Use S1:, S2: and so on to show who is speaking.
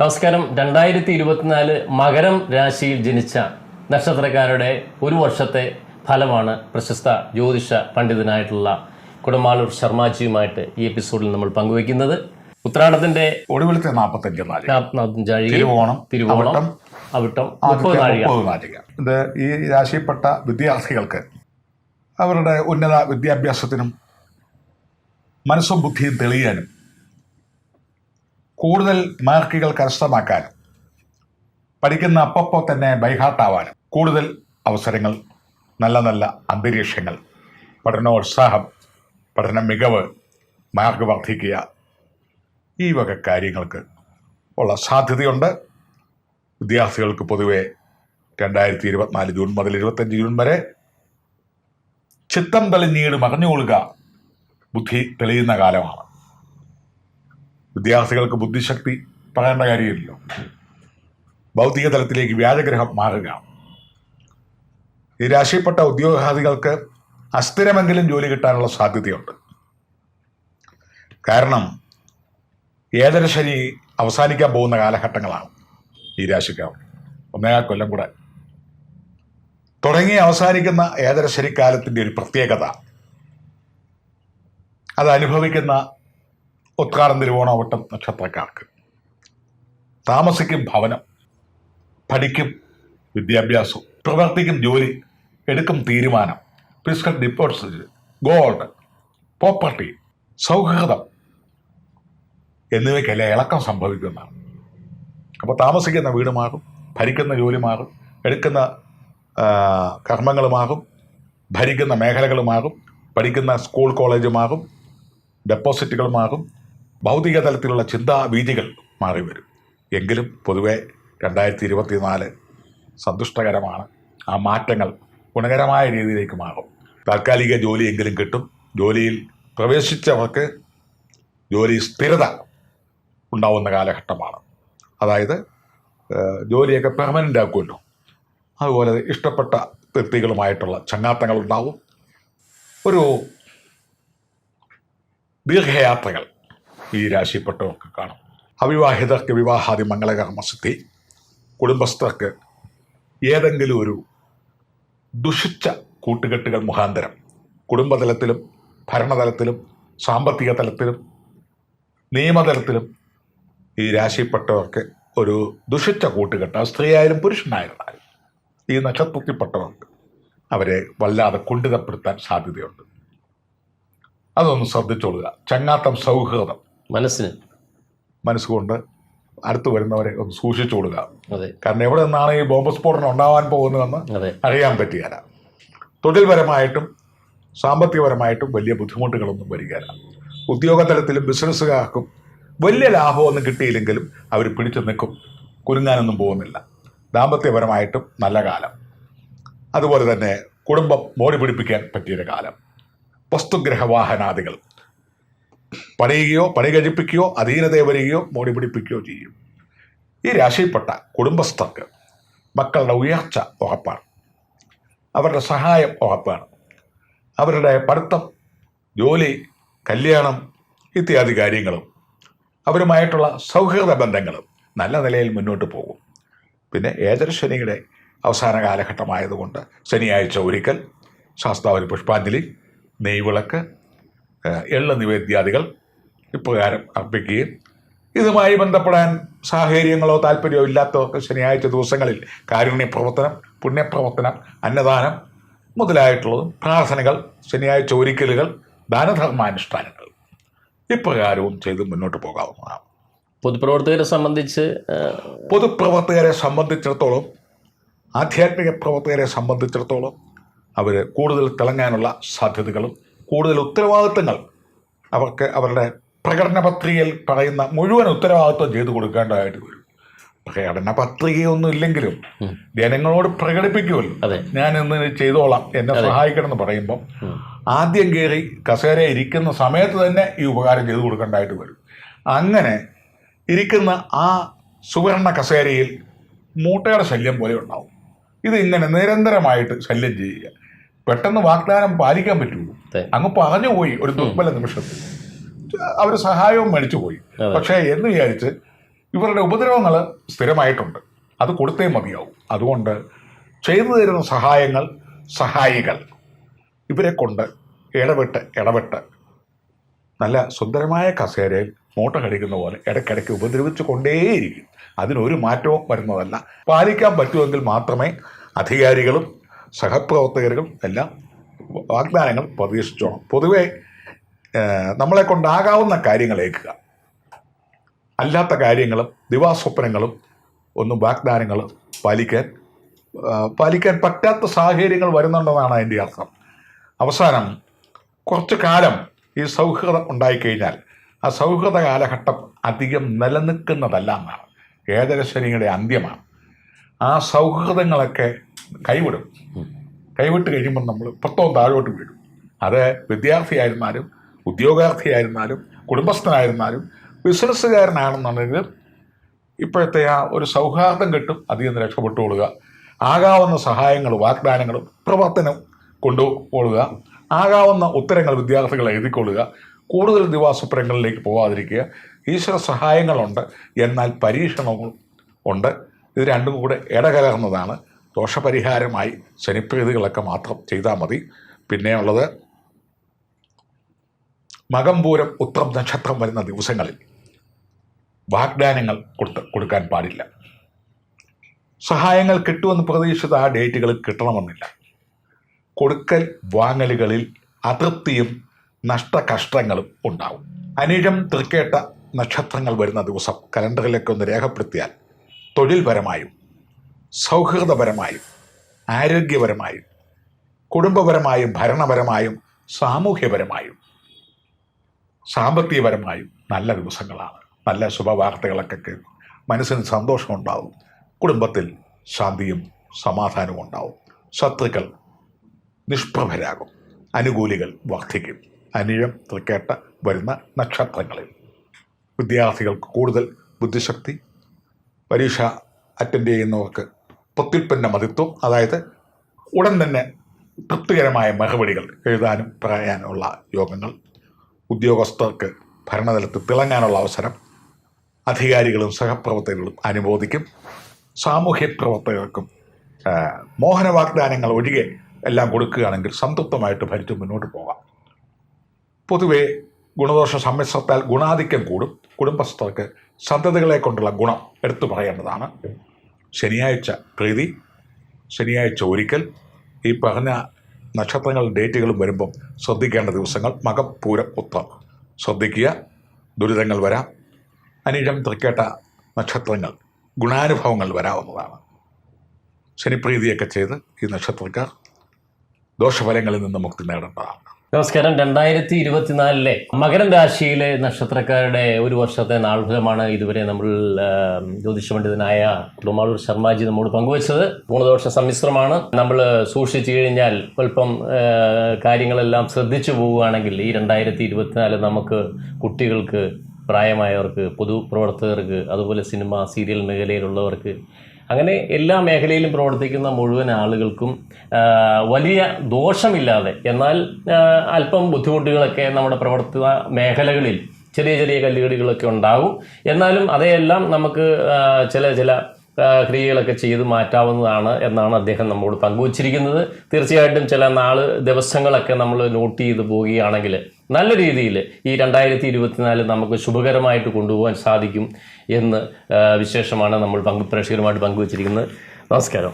S1: നമസ്കാരം. രണ്ടായിരത്തി ഇരുപത്തിനാല് മകരം രാശിയിൽ ജനിച്ച നക്ഷത്രക്കാരുടെ ഒരു വർഷത്തെ ഫലമാണ് പ്രശസ്ത ജ്യോതിഷ പണ്ഡിതനായിട്ടുള്ള കുടമാളൂർ ശർമാജിയുമായിട്ട് ഈ എപ്പിസോഡിൽ നമ്മൾ പങ്കുവയ്ക്കുന്നത്. ഉത്രാടത്തിന്റെ
S2: ഒടുവിലത്തെ നാൽപ്പത്തഞ്ച് തിരുവോണം
S1: തിരുവോണം
S2: അവിട്ടം, ഇത് ഈ രാശിയിൽപ്പെട്ട വിദ്യാർത്ഥികൾക്ക് അവരുടെ ഉന്നത വിദ്യാഭ്യാസത്തിനും മനസ്സും ബുദ്ധിയും തെളിയാനും കൂടുതൽ മാർക്കുകൾ കരസ്ഥമാക്കാനും പഠിക്കുന്ന അപ്പപ്പോൾ തന്നെ ബൈഹാർട്ടാവാനും കൂടുതൽ അവസരങ്ങൾ നല്ല നല്ല അന്തരീക്ഷങ്ങൾ പഠനോത്സാഹം പഠന മികവ് മാർക്ക് വർദ്ധിക്കുക ഈ വക കാര്യങ്ങൾക്ക് ഉള്ള സാധ്യതയുണ്ട്. വിദ്യാർത്ഥികൾക്ക് പൊതുവെ രണ്ടായിരത്തി ഇരുപത്തിനാല് ജൂൺ മുതൽ ഇരുപത്തഞ്ച് ജൂൺ വരെ ചിത്തം തെളിഞ്ഞീട് മറിഞ്ഞുകൊള്ളുക ബുദ്ധി തെളിയുന്ന കാലമാണ്. വിദ്യാർത്ഥികൾക്ക് ബുദ്ധിശക്തി പറയേണ്ട കാര്യമില്ലല്ലോ ഭൗതിക തലത്തിലേക്ക് വ്യാജഗ്രഹം മാറുക. ഈ രാശിയിൽപ്പെട്ട ഉദ്യോഗാർത്ഥികൾക്ക് അസ്ഥിരമെങ്കിലും ജോലി കിട്ടാനുള്ള സാധ്യതയുണ്ട്. കാരണം ഏതര ശനി അവസാനിക്കാൻ പോകുന്ന കാലഘട്ടങ്ങളാണ് ഈ രാശിക്കാർ. ഒന്നേ കൊല്ലം കൂടെ. തുടങ്ങി അവസാനിക്കുന്ന ഏതര ശനിക്കാലത്തിന്റെ ഒരു പ്രത്യേകത അത് അനുഭവിക്കുന്ന ഉത്രാടം തിരുവോണവട്ടം നക്ഷത്രക്കാർക്ക്. താമസിക്കും ഭവനം പഠിക്കും വിദ്യാഭ്യാസം പ്രവർത്തിക്കും ജോലി എടുക്കും തീരുമാനം. ഫിസിക്കൽ ഡിപ്പോസിറ്റ് ഗോൾഡ് പ്രോപ്പർട്ടി സൗഹൃദം എന്നിവയ്ക്കെല്ലാം ഇളക്കം സംഭവിക്കുന്നതാണ്. അപ്പോൾ താമസിക്കുന്ന വീട് മാറും ഭരിക്കുന്ന ജോലി മാറും എടുക്കുന്ന കർമ്മങ്ങൾ മാറും ഭരിക്കുന്ന മേഖലകൾ മാറും പഠിക്കുന്ന സ്കൂൾ കോളേജ് മാറും ഡെപ്പോസിറ്റുകൾ മാറും ഭൗതിക തലത്തിലുള്ള ചിന്താവീതികൾ മാറി വരും എങ്കിലും പൊതുവെ രണ്ടായിരത്തി ഇരുപത്തി നാല് സന്തുഷ്ടകരമാണ് ആ മാറ്റങ്ങൾ ഗുണകരമായ രീതിയിലേക്ക് മാറും. താൽക്കാലിക ജോലിയെങ്കിലും കിട്ടും. ജോലിയിൽ പ്രവേശിച്ചവർക്ക് ജോലി സ്ഥിരത ഉണ്ടാവുന്ന കാലഘട്ടമാണ്. അതായത് ജോലിയൊക്കെ പെർമനന്റ് ആക്കുമല്ലോ. അതുപോലെ ഇഷ്ടപ്പെട്ട വ്യക്തികളുമായിട്ടുള്ള ചങ്ങാത്തങ്ങൾ ഉണ്ടാവും ഒരു ദീർഘയാത്രകൾ ഈ രാശിപ്പെട്ടവർക്ക് കാണും. അവിവാഹിതർക്ക് വിവാഹാദി മംഗളകർമ്മസിദ്ധി കുടുംബസ്ഥർക്ക് ഏതെങ്കിലും ഒരു ദുഷിച്ച കൂട്ടുകെട്ടുകൾ മുഖാന്തരം കുടുംബതലത്തിലും ഭരണതലത്തിലും സാമ്പത്തിക തലത്തിലും നിയമതലത്തിലും ഈ രാശിപ്പെട്ടവർക്ക് ഒരു ദുഷിച്ച കൂട്ടുകെട്ട് അത് സ്ത്രീയായാലും പുരുഷനായിരുന്നാലും ഈ നക്ഷത്രത്തിൽപ്പെട്ടവർക്ക് അവരെ വല്ലാതെ കുണ്ഠിതപ്പെടുത്താൻ സാധ്യതയുണ്ട്. അതൊന്ന് ശ്രദ്ധിച്ചോളുക. ചങ്ങാത്തം സൗഹൃദം.
S1: മനസ്സിന്.
S2: മനസ്സുകൊണ്ട് അടുത്ത് വരുന്നവരെ ഒന്ന് സൂക്ഷിച്ചു കൊടുക്കുക.
S1: അതെ.
S2: കാരണം എവിടെ നിന്നാണ് ഈ ബോംബ് സ്ഫോടനം ഉണ്ടാവാൻ പോകുന്നതെന്ന് അറിയാൻ പറ്റുകയില്ല. തൊഴിൽപരമായിട്ടും സാമ്പത്തികപരമായിട്ടും വലിയ ബുദ്ധിമുട്ടുകളൊന്നും വരികയില്ല. ഉദ്യോഗതലത്തിലും ബിസിനസ്സുകാർക്കും വലിയ ലാഭമൊന്നും കിട്ടിയില്ലെങ്കിലും അവർ പിടിച്ചു നിൽക്കും. കുലുങ്ങാനൊന്നും പോകുന്നില്ല. ദാമ്പത്യപരമായിട്ടും നല്ല കാലം. അതുപോലെ തന്നെ കുടുംബം മോടി പിടിപ്പിക്കാൻ പറ്റിയൊരു കാലം. വസ്തുഗ്രഹ വാഹനാദികൾ പണിയുകയോ പണി കഴിപ്പിക്കുകയോ അധീനതയെ വരികയോ മോടി പിടിപ്പിക്കുകയോ ചെയ്യും. ഈ രാശിയിൽപ്പെട്ട കുടുംബസ്ഥർക്ക് മക്കളുടെ ഉയർച്ച ഉറപ്പാണ്. അവരുടെ സഹായം ഉറപ്പാണ്. അവരുടെ പഠിത്തം ജോലി കല്യാണം ഇത്യാദി കാര്യങ്ങളും അവരുമായിട്ടുള്ള സൗഹൃദ ബന്ധങ്ങളും നല്ല നിലയിൽ മുന്നോട്ട് പോകും. പിന്നെ ഏതര ശനിയുടെ അവസാന കാലഘട്ടമായതുകൊണ്ട് ശനിയാഴ്ച ഒരിക്കൽ ശാസ്താവിന് പുഷ്പാഞ്ജലി നെയ്വിളക്ക് എള്ള് നിവേദ്യാദികൾ ഇപ്രകാരം അർപ്പിക്കുകയും ഇതുമായി ബന്ധപ്പെടാൻ സാഹചര്യങ്ങളോ താല്പര്യമോ ഇല്ലാത്തവർക്ക് ശനിയാഴ്ച ദിവസങ്ങളിൽ കാരുണ്യപ്രവർത്തനം പുണ്യപ്രവർത്തനം അന്നദാനം മുതലായിട്ടുള്ളതും പ്രാർത്ഥനകൾ ശനിയാഴ്ച ഒരിക്കലുകൾ ദാനധർമാനുഷ്ഠാനങ്ങൾ ഇപ്രകാരവും ചെയ്ത് മുന്നോട്ട് പോകാവുന്നതാണ്.
S1: പൊതുപ്രവർത്തകരെ സംബന്ധിച്ച്
S2: പൊതുപ്രവർത്തകരെ സംബന്ധിച്ചിടത്തോളം ആധ്യാത്മിക പ്രവർത്തകരെ സംബന്ധിച്ചിടത്തോളം അവർ കൂടുതൽ തിളങ്ങാനുള്ള സാധ്യതകളും കൂടുതൽ ഉത്തരവാദിത്തങ്ങൾ അവർക്ക് അവരുടെ പ്രകടന പത്രികയിൽ പറയുന്ന മുഴുവൻ ഉത്തരവാദിത്വം ചെയ്തു കൊടുക്കേണ്ടതായിട്ട് വരും. പ്രകടന പത്രികയൊന്നും ഇല്ലെങ്കിലും. ജനങ്ങളോട് പ്രകടിപ്പിക്കുമല്ലോ.
S1: അതെ.
S2: ഞാൻ ഇന്ന് ചെയ്തോളാം എന്നെ സഹായിക്കണം എന്ന് പറയുമ്പം ആദ്യം കയറി കസേര ഇരിക്കുന്ന സമയത്ത് തന്നെ ഈ ഉപകാരം ചെയ്തു കൊടുക്കേണ്ടതായിട്ട് വരും. അങ്ങനെ ഇരിക്കുന്ന ആ സുവർണ കസേരയിൽ മൂട്ടയുടെ ശല്യം പോലെ ഉണ്ടാവും. ഇതിങ്ങനെ നിരന്തരമായിട്ട് ശല്യം ചെയ്യുക. പെട്ടെന്ന് വാഗ്ദാനം പാലിക്കാൻ പറ്റുള്ളൂ അങ്ങ് പറഞ്ഞു പോയി ഒരു ദുർബല നിമിഷത്തിൽ. അവർ സഹായവും മേടിച്ചു പോയി. പക്ഷേ എന്ന് വിചാരിച്ച് ഇവരുടെ ഉപദ്രവങ്ങൾ സ്ഥിരമായിട്ടുണ്ട്. അത് കൊടുത്തേ മതിയാവും. അതുകൊണ്ട് ചെയ്തു തരുന്ന സഹായങ്ങൾ സഹായികൾ. ഇവരെ കൊണ്ട് ഇടപെട്ട് ഇടപെട്ട് നല്ല സുന്ദരമായ കസേരയിൽ മൂട്ട കടിക്കുന്ന പോലെ ഇടയ്ക്കിടയ്ക്ക് ഉപദ്രവിച്ചു കൊണ്ടേയിരിക്കും. അതിനൊരു മാറ്റവും വരുന്നതല്ല. പാലിക്കാൻ പറ്റുമെങ്കിൽ മാത്രമേ അധികാരികളും സഹപ്രവർത്തകരും എല്ലാം വാഗ്ദാനങ്ങൾ പ്രതീക്ഷിച്ചോണം. പൊതുവെ നമ്മളെ കൊണ്ടാകാവുന്ന കാര്യങ്ങൾ ഏൽക്കുക. അല്ലാത്ത കാര്യങ്ങളും ദിവാസ്വപ്നങ്ങളും ഒന്നും വാഗ്ദാനങ്ങൾ പാലിക്കാൻ പാലിക്കാൻ പറ്റാത്ത സാഹചര്യങ്ങൾ വരുന്നുണ്ടെന്നാണ് അതിന്റെ അർത്ഥം. അവസാനം കുറച്ചു കാലം ഈ സൗഹൃദം ഉണ്ടായിക്കഴിഞ്ഞാൽ ആ സൗഹൃദ കാലഘട്ടം അധികം നിലനിൽക്കുന്നതല്ല എന്നാണ്. ഏതരശനിയുടെ അന്ത്യമാണ്. ആ സൗഹൃദങ്ങളൊക്കെ കൈവിടും. കൈവിട്ട് കഴിയുമ്പോൾ നമ്മൾ പത്തോം താഴോട്ട് വീഴും. അത് വിദ്യാർത്ഥിയായിരുന്നാലും ഉദ്യോഗാർത്ഥിയായിരുന്നാലും കുടുംബസ്ഥനായിരുന്നാലും ബിസിനസ്സുകാരനാണെന്നുണ്ടെങ്കിൽ ഇപ്പോഴത്തെ ആ ഒരു സൗഹാർദ്ദം കിട്ടും അതിൽ നിന്ന് രക്ഷപ്പെട്ടുകൊള്ളുക ആകാവുന്ന സഹായങ്ങളും വാഗ്ദാനങ്ങളും പ്രവർത്തനം കൊണ്ടുപോകുക ആകാവുന്ന ഉത്തരങ്ങൾ വിദ്യാർത്ഥികൾ എഴുതിക്കൊള്ളുക. കൂടുതൽ ദിവാസ്വപ്നങ്ങളിലേക്ക് പോകാതിരിക്കുക ഈശ്വര സഹായങ്ങളുണ്ട്. എന്നാൽ പരീക്ഷണങ്ങളും ഉണ്ട്. ഇത് രണ്ടും കൂടെ ഇടകലർന്നതാണ്. ദോഷപരിഹാരമായി ശനിപ്രീതികളൊക്കെ മാത്രം ചെയ്താൽ മതി. പിന്നെയുള്ളത് മകംപൂരം ഉത്രം നക്ഷത്രം വരുന്ന ദിവസങ്ങളിൽ വാഗ്ദാനങ്ങൾ കൊടുത്ത് കൊടുക്കാൻ പാടില്ല. സഹായങ്ങൾ കിട്ടുമെന്ന് പ്രതീക്ഷിച്ച ആ ഡേറ്റുകളിൽ കിട്ടണമെന്നില്ല. കൊടുക്കൽ വാങ്ങലുകളിൽ അതൃപ്തിയും നഷ്ടകഷ്ടങ്ങളും ഉണ്ടാവും. അനിഴം തൃക്കേട്ട നക്ഷത്രങ്ങൾ വരുന്ന ദിവസം കലണ്ടറിലേക്ക് ഒന്ന് രേഖപ്പെടുത്തിയാൽ തൊഴിൽപരമായും സൗഹൃദപരമായും ആരോഗ്യപരമായും കുടുംബപരമായും ഭരണപരമായും സാമൂഹ്യപരമായും സാമ്പത്തികപരമായും നല്ല ദിവസങ്ങളാണ്. നല്ല ശുഭവാർത്തകളൊക്കെ കേൾക്കും. മനസ്സിന് സന്തോഷമുണ്ടാവും കുടുംബത്തിൽ ശാന്തിയും സമാധാനവും ഉണ്ടാവും. ശത്രുക്കൾ നിഷ്പ്രഭരാകും. അനുകൂലികൾ വർദ്ധിക്കും. അനിഴം തൃക്കേട്ട വരുന്ന നക്ഷത്രങ്ങളിൽ. വിദ്യാർത്ഥികൾക്ക് കൂടുതൽ ബുദ്ധിശക്തി പരീക്ഷ അറ്റൻഡ് ചെയ്യുന്നവർക്ക് പ്രത്യുൽപ്പന്ന മതിത്വം അതായത് ഉടൻ തന്നെ തൃപ്തികരമായ മറുപടികൾ എഴുതാനും പറയാനുള്ള യോഗങ്ങൾ ഉദ്യോഗസ്ഥർക്ക് ഭരണതലത്തിൽ തിളങ്ങാനുള്ള അവസരം അധികാരികളും സഹപ്രവർത്തകരും അനുമോദിക്കും സാമൂഹ്യ പ്രവർത്തകർക്കും മോഹന വാഗ്ദാനങ്ങൾ ഒഴികെ എല്ലാം കൊടുക്കുകയാണെങ്കിൽ സംതൃപ്തമായിട്ട് ഭരിച്ചു മുന്നോട്ട് പോകാം. പൊതുവെ ഗുണദോഷ സമ്മിശ്രത്താൽ ഗുണാധിക്യം കൂടും കുടുംബസ്ഥർക്ക് സന്തതികളെ കൊണ്ടുള്ള ഗുണം എടുത്തു പറയേണ്ടതാണ്. ശനിയാഴ്ച പ്രീതി ശനിയാഴ്ച ഒരിക്കൽ ഈ പറഞ്ഞ നക്ഷത്രങ്ങളും ഡേറ്റുകളും വരുമ്പം ശ്രദ്ധിക്കേണ്ട ദിവസങ്ങൾ മകം പൂരം ഉത്രം. ശ്രദ്ധിക്കുക ദുരിതങ്ങൾ വരാം. അനിഴം തൃക്കേട്ട നക്ഷത്രങ്ങൾ ഗുണാനുഭവങ്ങൾ വരാവുന്നതാണ്. ശനിപ്രീതിയൊക്കെ ചെയ്ത് ഈ നക്ഷത്രക്കാർ ദോഷഫലങ്ങളിൽ നിന്ന് മുക്തി നേടേണ്ടതാണ്.
S1: നമസ്കാരം. രണ്ടായിരത്തി ഇരുപത്തിനാലിലെ മകരം രാശിയിലെ നക്ഷത്രക്കാരുടെ ഒരു വർഷത്തെ നാൾഫലമാണ് ഇതുവരെ നമ്മൾ ജ്യോതിഷ പണ്ഡിതനായ കുടുംബാളൂർ ശർമാജി നമ്മോട് പങ്കുവച്ചത്. ഗുണദോഷ സമ്മിശ്രമാണ്. നമ്മൾ സൂക്ഷിച്ചു കഴിഞ്ഞാൽ അല്പം കാര്യങ്ങളെല്ലാം ശ്രദ്ധിച്ചു പോവുകയാണെങ്കിൽ ഈ രണ്ടായിരത്തി ഇരുപത്തിനാല് നമുക്ക് കുട്ടികൾക്ക് പ്രായമായവർക്ക് പൊതുപ്രവർത്തകർക്ക് അതുപോലെ സിനിമ സീരിയൽ മേഖലയിലുള്ളവർക്ക് അങ്ങനെ എല്ലാ മേഖലയിലും പ്രവർത്തിക്കുന്ന മുഴുവൻ ആളുകൾക്കും വലിയ ദോഷമില്ലാതെ എന്നാൽ അല്പം ബുദ്ധിമുട്ടുകളൊക്കെ നമ്മുടെ പ്രവർത്തന മേഖലകളിൽ ചെറിയ ചെറിയ കല്ലുകടികളൊക്കെ ഉണ്ടാകും. എന്നാലും അതെല്ലാം നമുക്ക് ചില ചില ക്രിയകളൊക്കെ ചെയ്ത് മാറ്റാവുന്നതാണ് എന്നാണ് അദ്ദേഹം നമ്മോട് പങ്കുവച്ചിരിക്കുന്നത്. തീർച്ചയായിട്ടും ചില നാൾ ദിവസങ്ങളൊക്കെ നമ്മൾ നോട്ട് ചെയ്ത് പോവുകയാണെങ്കിൽ നല്ല രീതിയിൽ ഈ രണ്ടായിരത്തി ഇരുപത്തിനാല് നമുക്ക് ശുഭകരമായിട്ട് കൊണ്ടുപോകാൻ സാധിക്കും എന്ന് വിശേഷമാണ് നമ്മൾ പങ്കു പ്രേക്ഷകരുമായിട്ട് പങ്കുവച്ചിരിക്കുന്നത്.
S2: നമസ്കാരം.